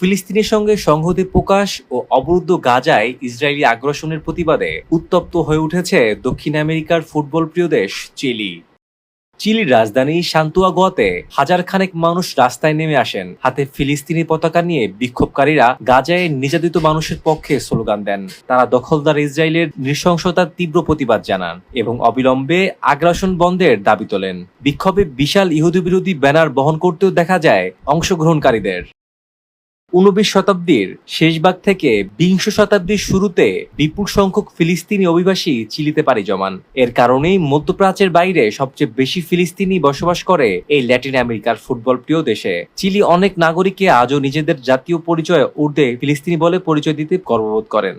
ফিলিস্তিনের সঙ্গে সংহতি প্রকাশ ও অবরুদ্ধ গাজায় ইসরায়েলি আগ্রাসনের প্রতিবাদে উত্তপ্ত হয়ে উঠেছে দক্ষিণ আমেরিকার ফুটবল প্রিয় দেশ, চিলি। চিলির রাজধানী সান্তুয়াগোয়াতে হাজার খানেক মানুষ রাস্তায় নেমে আসেন। হাতে ফিলিস্তিনি পতাকা নিয়ে বিক্ষোভকারীরা গাজায় নির্যাতিত মানুষের পক্ষে স্লোগান দেন। তারা দখলদার ইসরায়েলের নৃশংসতার তীব্র প্রতিবাদ জানান এবং অবিলম্বে আগ্রাসন বন্ধের দাবি তোলেন। বিক্ষোভে বিশাল ইহুদি বিরোধী ব্যানার বহন করতেও দেখা যায় অংশগ্রহণকারীদের। ঊনবিশ শতাব্দীর শেষ ভাগ থেকে বিংশ শতাব্দীর শুরুতে বিপুল সংখ্যক ফিলিস্তিনি অভিবাসী চিলিতে পাড়ি জমান। এর কারণেই মধ্যপ্রাচ্যের বাইরে সবচেয়ে বেশি ফিলিস্তিনি বসবাস করে এই ল্যাটিন আমেরিকার ফুটবল প্রিয় দেশে। চিলি অনেক নাগরিককে আজও নিজেদের জাতীয় পরিচয় ঊর্ধ্বে ফিলিস্তিনি বলে পরিচয় দিতে গর্ববোধ করেন।